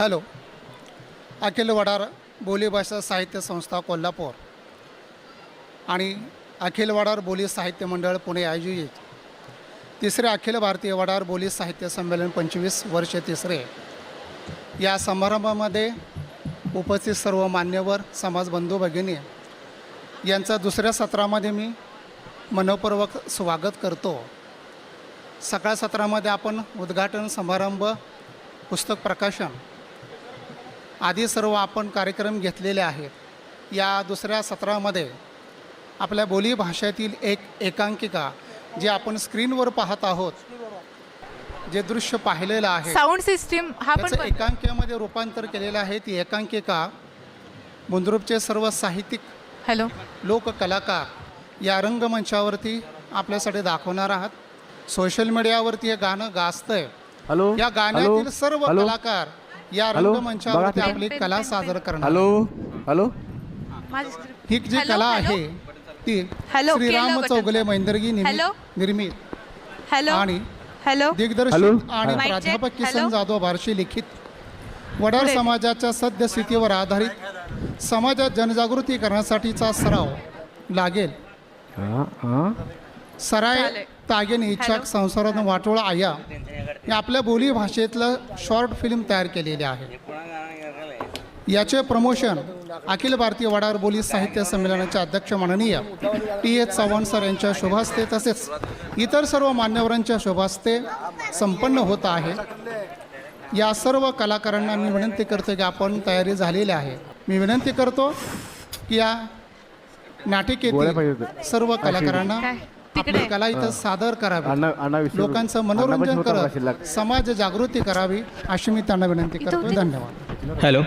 Hello. अखिल वडार बोलीभाषा साहित्य संस्था कोल्हापूर. आणि अखिल वडार बोली साहित्य मंडळ पुणे आयोजित. तिसरे अखिल भारतीय वडार बोली साहित्य संमेलन पंचवीस वर्ष तिसरे. या समारंभामध्ये उपस्थित सर्व मान्यवर समाजबंधू भगिनी यांचा दुसऱ्या सत्रामध्ये मी मनपूर्वक स्वागत करतो. सकाळ सत्रामध्ये आपण उद्घाटन समारंभ पुस्तक प्रकाशन आदी सर्व आपण कार्यक्रम घेतलेले आहेत. या दुसऱ्या सत्रामध्ये आपल्या बोली भाषेतील एक एकांकिका जे आपण स्क्रीनवर पाहत आहोत जे दृश्य पाहिलेलं आहे साऊंड सिस्टीम हा पण त्याचं. एकांकिकेमध्ये रूपांतर केलेलं आहे. ती एकांकिका बुंद्रुपचे सर्व साहित्यिक हॅलो लोककलाकार या रंगमंचावरती आपल्यासाठी दाखवणार आहात. सोशल मीडियावरती हे गाणं गाजतंय. हॅलो या गाण्यातील सर्व कलाकार या? रंगमंचावरती आपली. कला सादर करणार हॅलो हॅलो. ही जी हॅलो, कला हॅलो? आहे ती हॅलो, श्रीराम. चौगले मैंदर्गी निमि- हॅलो? निर्मित हॅलो आणि हॅलो? दिग्दर्शक आणि. प्राध्यापक किसन? जाधव बार्शी लिखित वडार. समाजाच्या सद्यस्थितीवर आधारित समाजात जनजागृती करण्यासाठीचा सराव लागेल हां हां सराय. तागेन इच्छा हॅलो? संसारात वाटोळा आया हे आपल्या बोली भाषेतलं शॉर्ट फिल्म तयार केलेले आहे याचे प्रमोशन अखिल भारतीय वडार बोली साहित्य संमेलनाचे अध्यक्ष माननीय टी एच चव्हाण सर यांच्या शुभास्ते तसेच इतर सर्व मान्यवरांच्या शुभास्ते संपन्न होत आहे या सर्व कलाकारांना मी विनंती करतो की आपण तयारी झालेली आहे मी विनंती करतो की या नाटिकेतील. सर्व कलाकारांना? आपली तिकडे. कला इथं सादर करावी लोकांचं मनोरंजन. करत समाज जागृती करावी अशी मी त्यांना विनंती करतो. धन्यवाद हॅलो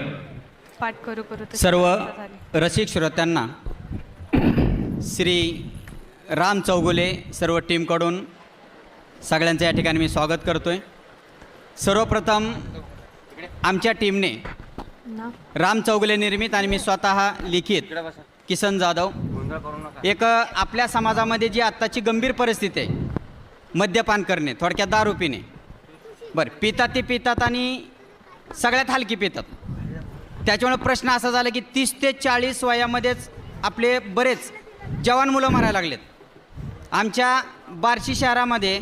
पाठ करू करू तशी सर्व. रसिक श्रोत्यांना श्री राम चौगुले सर्व टीमकडून सगळ्यांचं या ठिकाणी मी स्वागत करतो आहे सर्वप्रथम आमच्या टीमने ना. राम चौगुले निर्मित आणि मी स्वतः लिखित किसन जाधव एक आपल्या समाजामध्ये जी आत्ताची गंभीर परिस्थिती आहे मद्यपान करणे थोडक्यात दारू पिणे. बरं पितात ते पितात आणि सगळ्यात हलकी पितात. त्याच्यामुळे प्रश्न असा झाला की तीस ते चाळीस वयामध्येच आपले बरेच जवान मुलं मारायला लागलेत. आमच्या बार्शी शहरामध्ये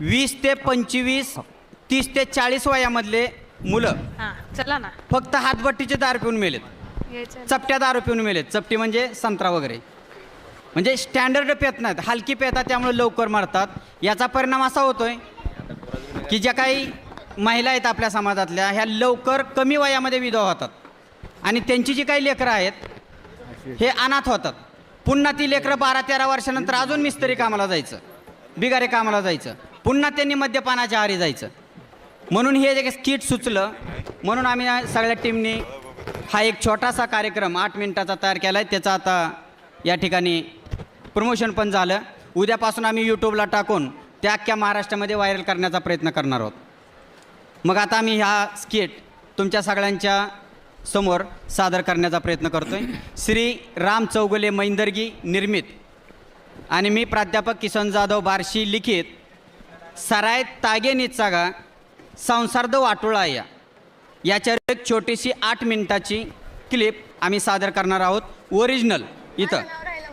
वीस ते पंचवीस तीस ते चाळीस वयामधले मुलं हा चला ना. फक्त हातभट्टीचे दारू पिऊन मेलेत. चपट्या दारू पिऊन मेलेत. चपटी म्हणजे संत्रा वगैरे. म्हणजे स्टँडर्ड पेत नाहीत. हलकी पेतात त्यामुळे लवकर मरतात. याचा परिणाम असा होतोय की ज्या काही महिला आहेत आपल्या समाजातल्या ह्या लवकर कमी वयामध्ये विधवा होतात. आणि त्यांची जी काही लेकरं आहेत हे अनाथ होतात. पुन्हा ती लेकरं बारा तेरा वर्षानंतर अजून मिस्त्री कामाला जायचं बिगारे कामाला जायचं. पुन्हा त्यांनी मद्यपानाच्या आहारी जायचं. म्हणून हे जे स्किट सुचलं म्हणून आम्ही सगळ्या टीमनी हा एक छोटासा कार्यक्रम आठ मिनिटाचा तयार केला आहे त्याचा आता या ठिकाणी प्रमोशन पण झालं. उद्यापासून आम्ही यूट्यूबला टाकून त्या अख्ख्या महाराष्ट्रामध्ये व्हायरल करण्याचा प्रयत्न करणार आहोत. मग आता आम्ही ह्या स्किट तुमच्या सगळ्यांच्या समोर सादर करण्याचा प्रयत्न करतोय. श्री राम चौगुले मैंदर्गी निर्मित आणि मी प्राध्यापक किसन जाधव बार्शी लिखित सराय तागे निचागा संसार्ध वाटोळा या. याच्यावर एक छोटीशी आठ मिनिटाची क्लिप आम्ही सादर करणार आहोत. ओरिजिनल इथं.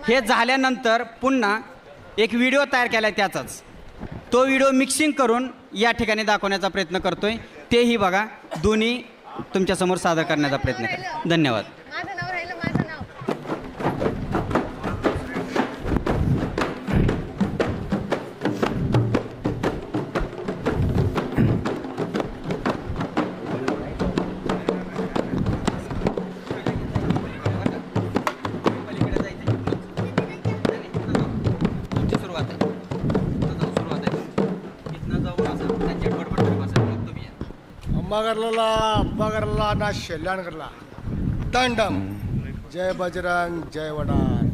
हे झाल्यानंतर पुन्हा एक व्हिडिओ तयार केला आहे त्याचाच. तो व्हिडिओ मिक्सिंग करून या ठिकाणी दाखवण्याचा प्रयत्न करतोय. तेही बघा. दोन्ही तुमच्यासमोर सादर करण्याचा प्रयत्न करा. धन्यवाद. या. अम्मागरला अब्बागरला ना शेल्याणगरला दंडम जय बजरंग जय वडार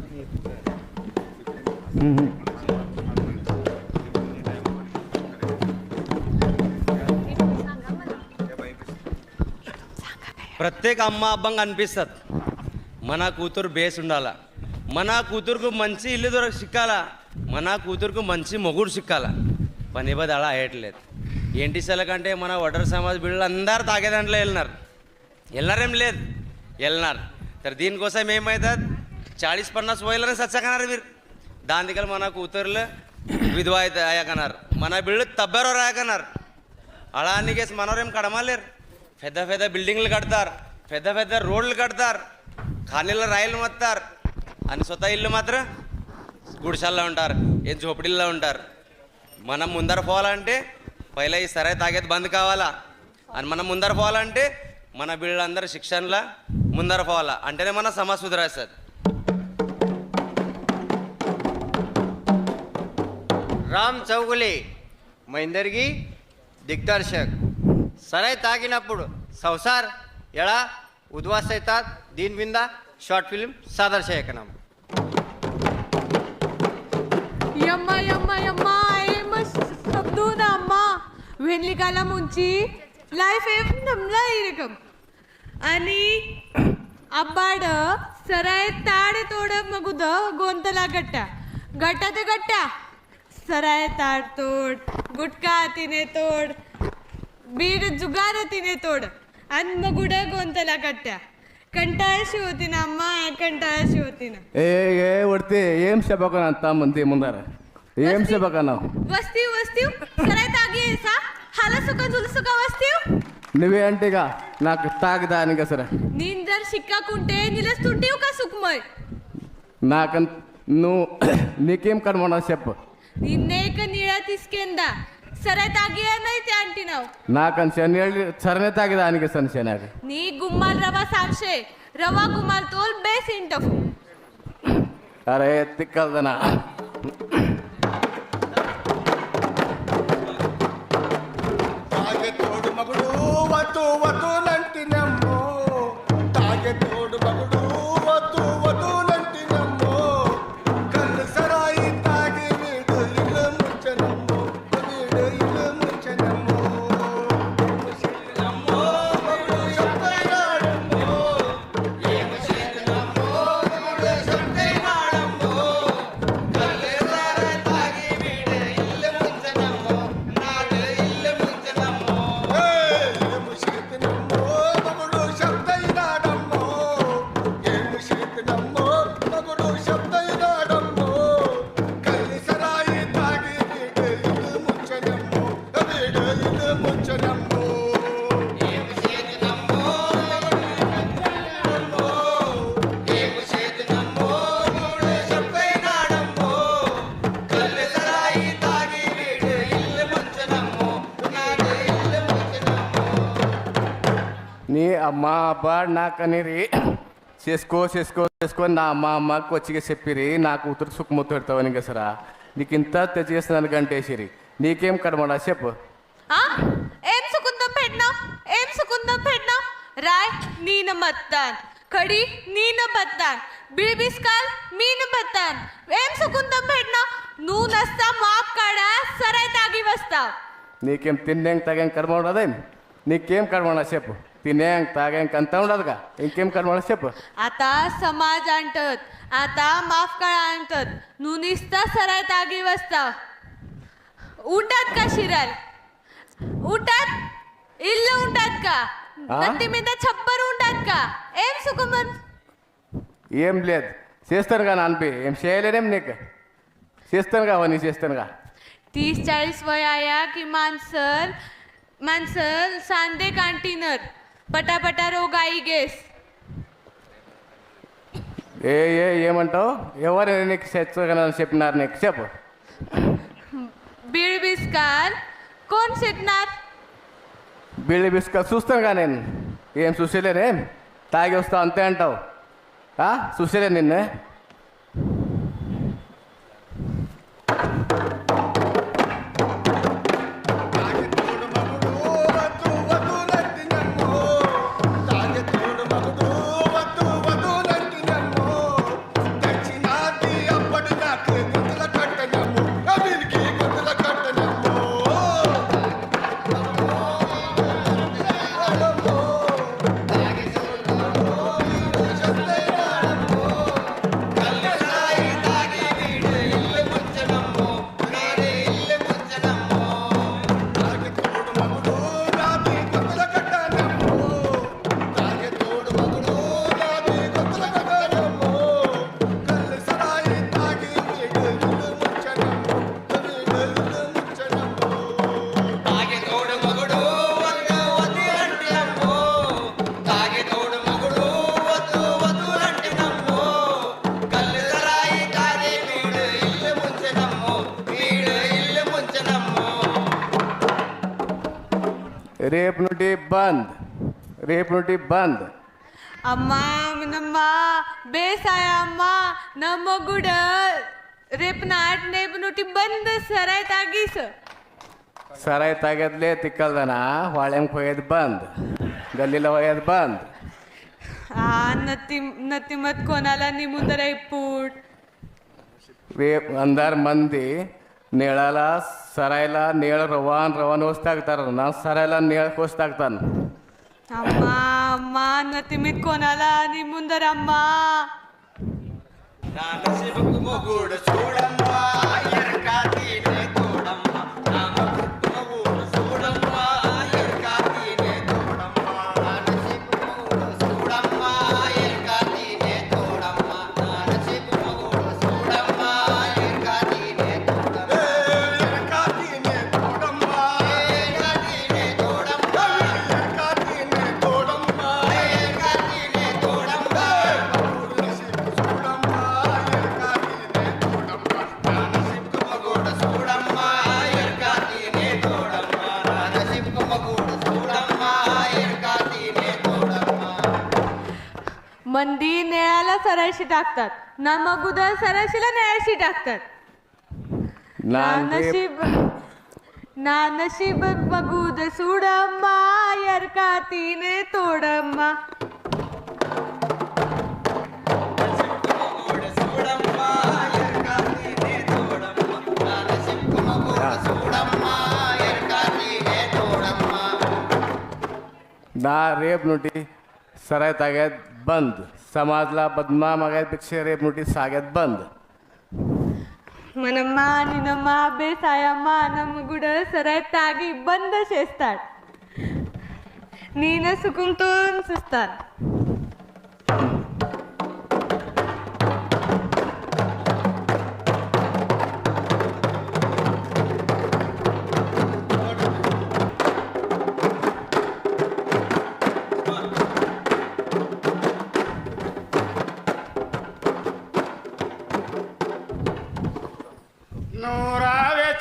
ప్రత్యేక అమ్మ అబ్బంగా అనిపిస్తుంది మన కూతురు బేస్ ఉండాల మన కూతురుకు మంచి ఇల్లు దొరక సిక్కాలా మన కూతురుకు మంచి మొగుడు సిక్కాలా పని బది అలా అయ్యట్లేదు ఎన్టీసీల కంటే మన వటర్ సమాజ్ బిడ్డలు అందరు తాగే దాంట్లో వెళ్ళినారు. వెళ్ళినారేం లేదు. వెళ్ళినారు. సరే దీనికోసం ఏమవుతుంది చాలీస్ పన్నాస్ పోయిలని సచ్చకన్నారు మీరు దానికల్ మనకు ఉత్తర్లు విధువా అయ్యాకన్నారు మన బిళ్ళు తబ్బరో రాయకన్నారు. అలా అన్నికేసి మనోరేం కడమాలేరు. పెద్ద పెద్ద బిల్డింగ్లు కడతారు. పెద్ద పెద్ద రోడ్లు కడతారు. ఖాళీల రాయలు మొత్తారు. అని సొంత ఇల్లు మాత్రం గుడిసెల్లో ఉంటారు. ఏం జోపిడిల్లో ఉంటారు. మనం ముందర పోవాలంటే పైలా ఈ సరే తాగేది బంద్ కావాలా? అని మనం ముందర పోవాలంటే మన బిడ్డలందరూ శిక్షణలో ముందర పోవాలా? అంటేనే మన సమాజ్ సుధరేస్తుంది రామ్ చౌగులి మహేందర్గి దిగ్దర్శక్. సరాయి తాగినప్పుడు సంసార్ ఎడా ఉద్వాస్ అవుతారు దీని మీద షార్ట్ ఫిల్మ్ సాదర్ చేయకనం యమ్మ యమ్మ యమ్మ ఏం शब्दू ना अम्मा वेनलिकाला मुंची लाईफ एम नमला इरकम आणि अब्बाड सराय ताड तोड मगुद गोंतला गट्टा गट्टा ते गट्टा सराय ताड तोड गुटका तिने तोड बीड जुगार तिने तोड आणि मगुड गोंतला गट्टा कंटाळशी होती ना अम्मा कंटाळशी होती ना ఏ ఏ కొడితే ఏం చెప్పకను అంత మంది ముందర एम से बघा ना వస్తీవ్ వస్తీవ్ సరే తాగి సా హల సుఖ జులుసుగా వస్తీవ్ నువ్వే అంటేగా నాకు తాగదా అని కదా సరే నేను జర సిక్కకుంటే నిలుస్తుంటేవు కా సుఖమయ్ నాకు నువ్వు నీకేం కనుమన్నా చెప్పు నిన్నేక నీడ తీసుకెందా సరే తాగి అనైతే అంటున్నావు నాకని శని సరనే తాగదా అని కదా శనాడు నీ గుమ్మాలు రవ్వ సాక్షే రవ్వ గుమ్మాలు తోల్ బేస్ ఇంటవు अरे तिकल ना tu, a tu, a. అమ్మ అబ్బా నాకనిరి చేసుకో చేసుకో చేసుకో నా అమ్మ అమ్మకి వచ్చి చెప్పిరి. నా కూతురు సుఖముత్తు పెడతావని కసరా నీకు ఇంత తెచ్చేస్తున్నాను గంటేసిరి నీకేం కడమడా చెప్పు. ఏం సుకుందం పెట్టినా ఏం సుకుందం పెట్టినా రాయ్ నీన బత్తాన్ కడి నీన బత్తాన్ బిడిబిస్కాల్ మీన బత్తాన్ ఏం సుకుందం పెట్టినా నువ్వు నస్తా మాప్ కాడ? సరాయ్ తాగి వస్తావు నీకేం తినేం తాగేం కర్మ ఉండదేం? నీకేం కర్మ ఉండదు చెప్పు. पिण्या ताग्यां कांता उडत का? इंकेम कर म्हणा शेप आता समाज आणतात आता माफ करा आणतात. नुनिस्ता सराय तागी वस्ता. उठत का शिरल उठत? इल्ले उठत का? नती मी ते छप्पर उठत का? एम सुकुमन. एम ले सेस्तर का नान पे एम शेले नेम नेक. सेस्तर का वनी सेस्तर का? 30 40 वय आया की मानसर मानसर सांदे कंटेनर. పటాపట రోగ గేస్. ఏ ఏ ఏమంటావు? ఎవరు నీకు చచ్చగలని చెప్పినారు నీకు? చెప్పు. బిడి బిస్కార్ కోన్ చెప్పినారు బిడి బిస్కార్ చూస్తాను కానీ నేను. ఏం చూసేలేనే తాగి వస్తావు అంతే అంటావు. చూసేలే నిన్నే? ರೇಪ್ నుండి బంద్ ರೇಪ್ నుండి బంద్ ಅಮ್ಮ ನಮ್ಮ ಬೇಸಾಯ ಅಮ್ಮ ನಮ್ಮ ಗುಡ ರೇಪನ ಆಟನೇ ನೋಟಿ ಬಂದ ಸರಾಯ್ ತಾಗಿ ತಾಗೀಸ್. ಸರಾಯ್ ತಾಗದ್ಲೆ ತಿಕ್ಕಲ್ದನ? ಹೊಳೆಂಗ್ ಹೋಗ್ಯದ ಬಂದ್. गल्लीला वयात बांध हा नती नतीमत कोणाला निमुंद रे पूट वे अंधार मंदी నేళాలా సరాయిలా నేళ రవాన్ రవాన్ కోసి తాగుతారు నా సరాయిలా నేళ కోసి తాగుతాను అమ్మా అమ్మా నతిమిత్ కొనాలా నీ ముందరమ్మా నాన్న చూడమ్మా అయ్యర్ नेळाला सराशी टाकतात ना मग उद्या सराशीला नेळाशी टाकतात ना नांदेड नशीब ना नशीब बघूद सुडम्मा यरका तिने तोडम्मा మొగుడు చూడమ్మా ఎరకాతీనే తోడమ్మా నా నసీబుకు మొగుడు सराय तागेत बंद. समाजला बदमा मागेत रे मोठी नोटीस बंद. मनम्मा निनम्मा नम गुड सराय तागी बंद शेस्तात. नीना सुकुमतून सुस्तात.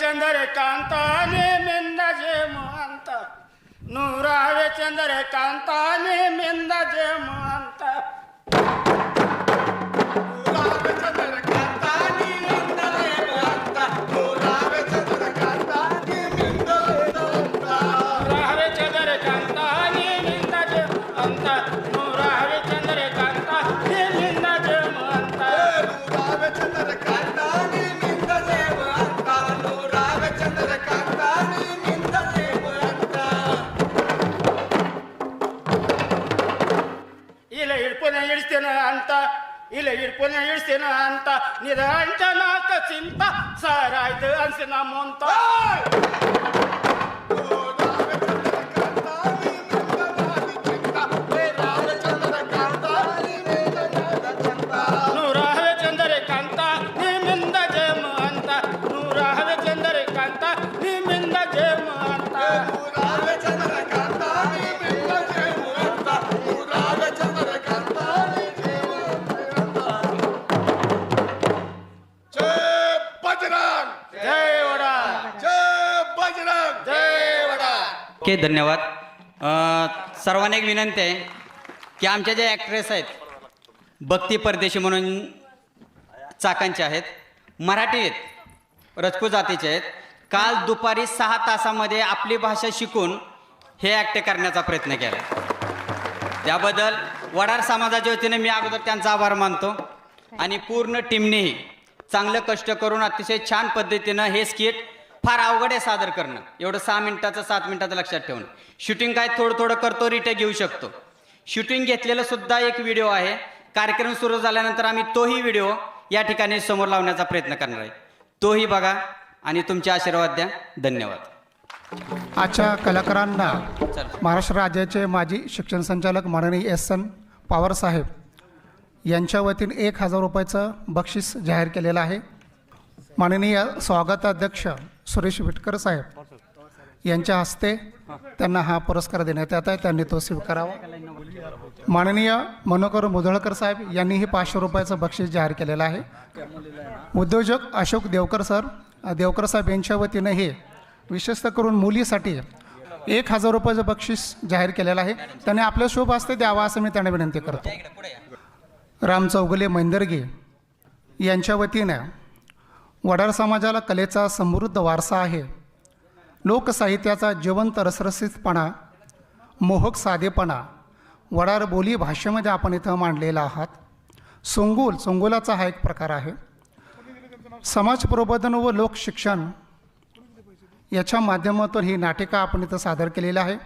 ಚಂದರೆ ಕಾಂತಾನೆ ಮೆಂದ ಜೇಮ ಅಂತ. ನೂರಾರೆ ಚಂದರೆ ಕಾಂತಾನೆ ಮೆಂದ ಜೇಮ ಅಂತ. punya istina anta ni dah anta nak cinta sarai tu ansi namun. Okay धन्यवाद. सर्वांना एक विनंती आहे की आमच्या ज्या ॲक्ट्रेस आहेत भक्ती परदेशी म्हणून चाकांचे आहेत मराठी आहेत रजपूत जातीचे आहेत काल दुपारी सहा तासामध्ये आपली भाषा शिकून हे ॲक्ट करण्याचा प्रयत्न केला. त्याबद्दल वडार समाजाच्या वतीने मी अगोदर त्यांचा आभार मानतो आणि पूर्ण टीमनेही चांगलं कष्ट करून अतिशय छान पद्धतीनं हे स्किट फार अवघड आहे सादर करणं. एवढं सहा मिनिटाचं सात मिनिटाचं लक्षात ठेवणं शूटिंग काय थोडं थोडं करतो रिटेक घेऊ शकतो. शूटिंग घेतलेलं सुद्धा एक व्हिडिओ आहे. कार्यक्रम सुरू झाल्यानंतर आम्ही तोही व्हिडिओ या ठिकाणी समोर लावण्याचा प्रयत्न करणार आहे. तोही बघा आणि तुमचे आशीर्वाद द्या. धन्यवाद. आजच्या कलाकारांना महाराष्ट्र राज्याचे माजी शिक्षण संचालक माननीय एस. एन. पवार साहेब यांच्या वतीने एक हजार रुपयाचं बक्षीस जाहीर केलेलं आहे. माननीय स्वागताध्यक्ष सुरेश विटकर साहेब यांच्या हस्ते त्यांना हा पुरस्कार देण्यात येत आहे. त्यांनी तो स्वीकारावा. माननीय मनोकर मुधळकर साहेब यांनीही पाचशे रुपयाचं बक्षीस जाहीर केलेलं आहे. उद्योजक अशोक देवकर सर देवकर साहेब यांच्या वतीनं हे विशेषतः करून मुलीसाठी एक हजार रुपयाचं बक्षीस जाहीर केलेलं आहे. त्याने आपलं शुभ हस्ते द्यावा असं मी त्यांना विनंती करतो. राम चौगुले मैंदर्गे यांच्या वतीनं वडार समाजाला कलेचा समृद्ध वारसा आहे. लोकसाहित्याचा जिवंत रसरसितपणा मोहक साधेपणा वडार बोली भाषेमध्ये आपण इथं मांडलेला आहात. सोंगुल सोंगुलाचा हा एक प्रकार आहे. समाज प्रबोधन व लोकशिक्षण याच्या माध्यमातून ही नाटिका आपण इथं सादर केलेली आहे.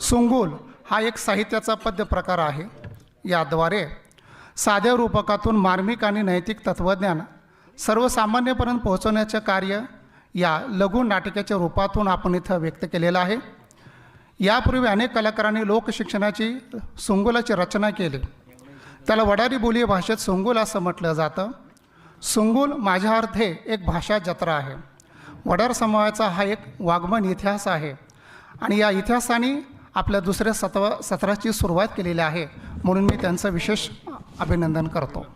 सोंगुल हा एक साहित्याचा पद्य प्रकार आहे. याद्वारे साध्या रूपकातून मार्मिक आणि नैतिक तत्त्वज्ञान सर्वसामान्यपर्यंत पोहोचवण्याचे कार्य या लघु नाटिकेच्या रूपातून आपण इथं व्यक्त केलेलं आहे. यापूर्वी अनेक कलाकारांनी लोकशिक्षणाची सुंगुलाची रचना केली. त्याला वडारी बोली भाषेत सुंगुल असं म्हटलं जातं. सोंगुल माझ्या अर्थे एक भाषा जत्रा आहे. वडार समाजाचा हा एक वाग्मन इतिहास आहे. आणि या इतिहासाने आपल्या दुसऱ्या सत्व सत्राची सुरुवात केलेली आहे. म्हणून मी त्यांचं विशेष अभिनंदन करतो.